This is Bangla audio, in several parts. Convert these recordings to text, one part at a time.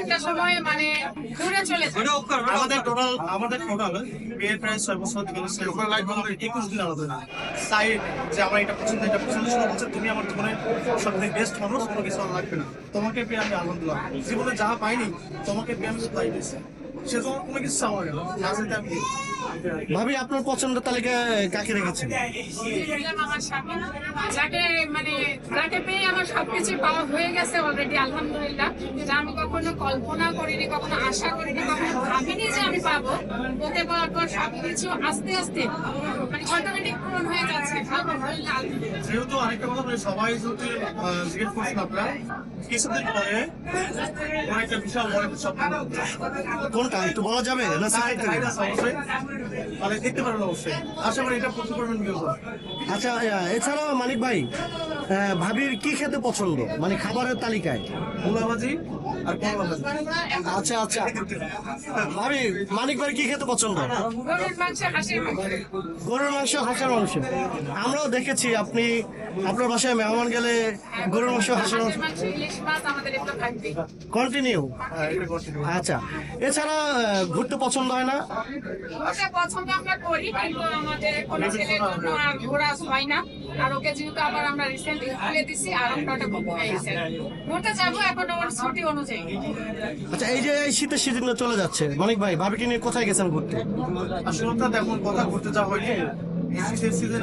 একটা সময় মানে দূরে চলে আমাদের টোটাল আমাদের টোটাল বিয়ের প্রায় ছয় বছর থেকে ওখানে লাগবে আমাদের একুশ দিন আলাদা সাইড যে আমার এটা পছন্দ এটা পছন্দ শোনা বলছে তুমি আমার জীবনের সব থেকে বেস্ট মানুষ কোনো কিছু আমার লাগবে না। তোমাকে পেয়ে আমি আলহামদুলিল্লাহ। জীবনে যা পাইনি তোমাকে পেয়ে আমি তাই পেয়েছি সে তোমার কোনো কিছু চাওয়া গেল না। আমি ভাবি আপনার পছন্দের তালিকায় কাকে রেখেছেন? মানে হয়ে গেছে অলরেডি আলহামদুলিল্লাহ। আমি কখনো কল্পনা করিনি, কখনো আশা করিনি, কখনো ভাবিনি যে আমি পাবো। ওকে পাওয়ার পর সবকিছু আস্তে আস্তে মানে অটোমেটিক পূরণ হয়ে যাচ্ছে। আলহামদুলিল্লাহ। যেহেতু আরেকটা কথা বলি সবাই যদি আহ, জিজ্ঞেস করছেন আপনারা কিছুদিন পরে ওর বিশাল বড় একটা স্বপ্ন। কোনটা? একটু বলা যাবে? না থাকবে? না, অবশ্যই। মানে দেখতে পারবেন অবশ্যই। আশা করি এটা প্রচুর পরিমাণ ভিউ আচ্ছা আহ, এছাড়াও মানিক ভাই ভাবির কি খেতে পছন্দ? মানে খাবারের তালিকায়? মুলাভাজি আর আচ্ছা আচ্ছা। ভাবি মানিক ভাই কি খেতে পছন্দ? গরুর মাংস হাঁসের মাংস। আমরাও দেখেছি আপনি আপনার বাসায় মেহমান গেলে গরুর মাংস হাঁসের থাকবে কন্টিনিউ। আচ্ছা। এছাড়া ঘুরতে পছন্দ হয় না? পছন্দ আমরা করি কিন্তু আমাদের কোনো ছেলের জন্য আর ঘোরা হয় না। আর ওকে যেহেতু আবার আমরা রিসেন্টলি খুলে দিছি আর আমরা ওটা হয়ে গেছে ঘুরতে যাব এখন ওর ছুটি অনুযায়ী। আচ্ছা এই যে এই শীতের সিজনে চলে যাচ্ছে মানিক ভাই ভাবিকে নিয়ে কোথায় গেছেন ঘুরতে? আসলে তো দেখুন কথা ঘুরতে যাওয়া হয়নি।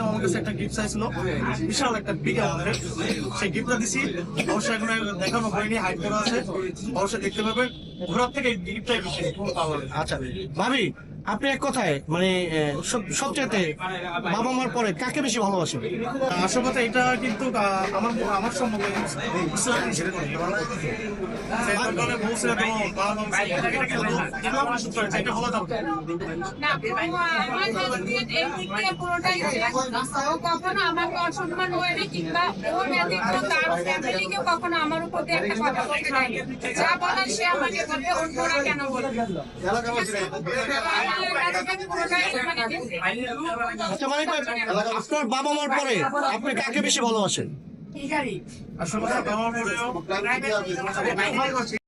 আমার কাছে একটা গিফট চাইছিল। বিশাল একটা বিগ সেই গিফটটা দিছি। অবশ্যই এখন দেখানো হয়নি হাইট করা আছে। অবশ্যই দেখতে পাবেন ঘোরার থেকে গিফটটাই বেশি। আচ্ছা ভাবি আপনি এক কথায় মানে সব- সবচেয়ে বাবা মার পরে কাকে বেশি ভালোবাসেন আসল কথা এটা কিন্তু আমার আমার সম্পর্কে ইসলাম ছেড়ে দেয় বলছে তো বাবা মা ইসলাম সূত্র আছে, এটা বলা যাবে না। না ও আমার হাজবেন্ড এই দিক থেকে পুরোটাই ছিল। ও কখনো আমাকে অসম্মান করেনি কিংবা ও ব্যতীত তার ফ্যামিলিকে কখনো আমার উপর একটা কথা বলতে যা বলার সে আমাকে বলবে অন্যরা কেন বলবে আচ্ছা আপনার বাবা মার পরে আপনি কাকে বেশি ভালোবাসেন